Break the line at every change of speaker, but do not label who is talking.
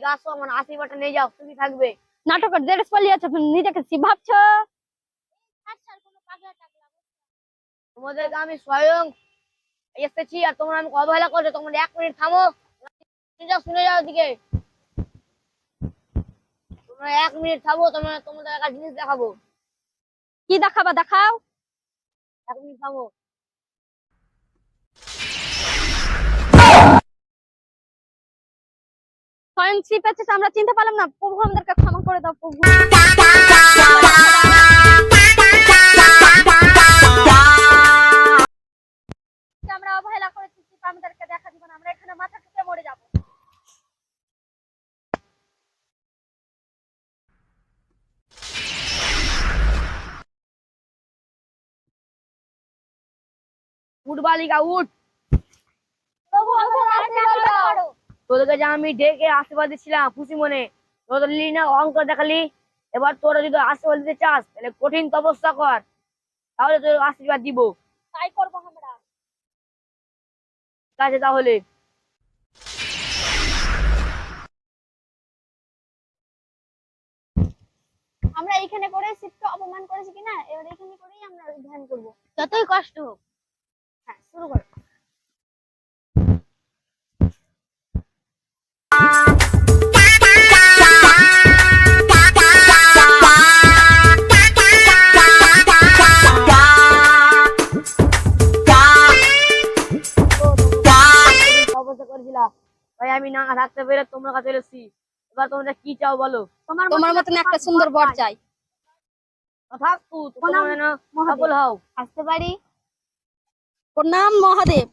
এদিকে আসো আমার আশীর্বাদটা নিয়ে যাও তুমি থাকবে।
নাটকের ড্রেস পালিয়েছো তুমি নিজেকে শিব ভাবছ?
তোমাদেরকে আমি স্বয়ং এসেছি আর তোমরা আমাকে অবহেলা করছ তোমরা এক মিনিট থামো। শুনে যাও শুনে যাও এদিকে। তোমরা এক মিনিট থামো তোমরা তোমাদের একটা জিনিস দেখাবো।
কি দেখাবা দেখাও।
এক মিনিট থামো।
স্বয়ং শিব এসেছে আমরা চিনতে পারলাম না। প্রভু আমাদেরকে ক্ষমা করে দাও, প্রভু।
উঠ বালিকা, উঠ।
প্রভু আশীর্বাদ করো।
তোদেরকে যে আমি ডেকে আশীর্বাদ দিচ্ছিলাম খুশি মনে। তোদের লিলি না অহংকার দেখালি। এবার তোরা যদি আশীর্বাদ দিতে চাস তাহলে কঠিন তপস্যা কর। তাহলে তোর আশীর্বাদ দিব।
তাই করব আমরা।
ঠিক আছে তাহলে।
আমরা এখানে করে শিবকে অপমান করেছি কিনা? এবার এখানে করেই আমরা ধ্যান করব।
যতই কষ্ট হোক।
হ্যাঁ শুরু করো।
আমি না থাকতে পেরে তোমরা কাছে এসেছি এবার তোমরা কি চাও বলো?
তোমার মতন একটা সুন্দর বর চাই।
থাক তোমরা সফল হও।
আসতে পারি? প্রণাম মহাদেব।